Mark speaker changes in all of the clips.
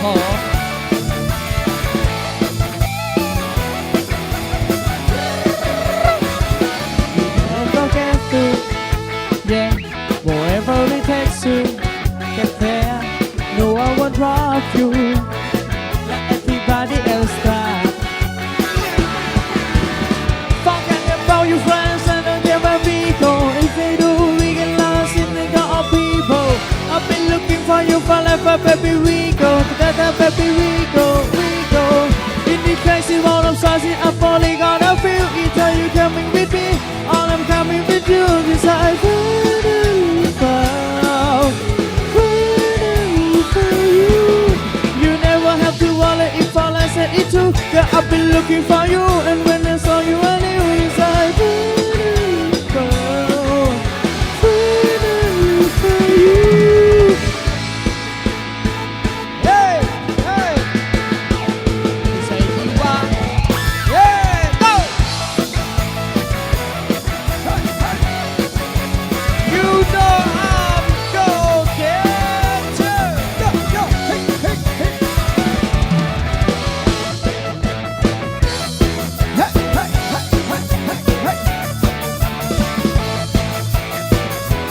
Speaker 1: โห
Speaker 2: Never get through Yeah Wherever it takes Get there No one will drop you Let everybody else start Forget about your friends and If they do we people? I've been looking for you forever baby Together baby we go we go. In the crazy world of saucy I'm falling gonna feel it Are you coming with me? All I'm coming with you Cause I waiting for. Waiting for you. You never have to worry if all I said it true Yeah, I've been looking for you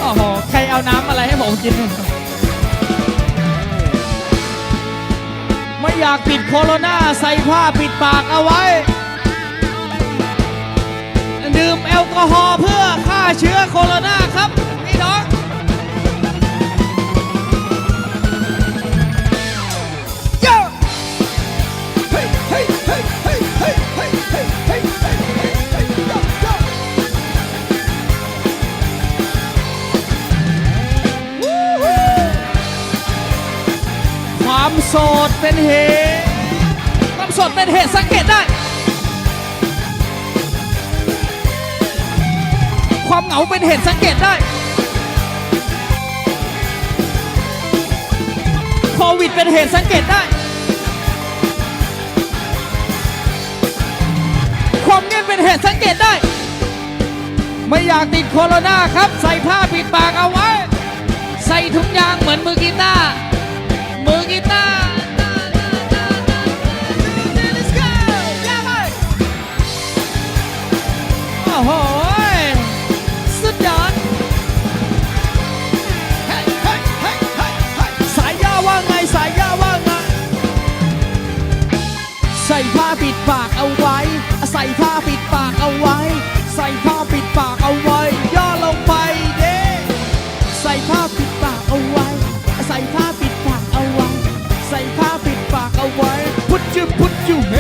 Speaker 2: อ้โห ใครเอาน้ำอะไรให้ผมกิน ไม่อยากติดโคโรนาใส่ผ้าปิดปากเอาไว้ ดื่มแอลกอฮอล์เพื่อฆ่าเชื้อโคโรนาครับ พี่น้อง สดเป็นเหตุความสดเป็นเหตุสังเกตได้ ความเหงาเป็นเหตุสังเกตได้ โควิดเป็นเหตุสังเกตได้ ความเงียบเป็นเหตุสังเกตได้ ไม่อยากติดโคโรนาครับ ใส่ผ้าปิดปากเอาไว้ ใส่ถุงยางเหมือนมือกีตาร์ โอ้โหสุดยอดสายยาว่าไงสายยาว่าไง ใส่ผ้าปิดปากเอาไว้ ใส่ผ้าปิดปากเอาไว้ ใส่ผ้าปิดปากเอาไว้ ย่อลงไปเด้ใส่ผ้าปิดปากเอาไว้ ใส่ผ้าปิดปากเอาไว้ ใส่ผ้าปิดปากเอาไว้ พุทธจุพุทธจุเฮ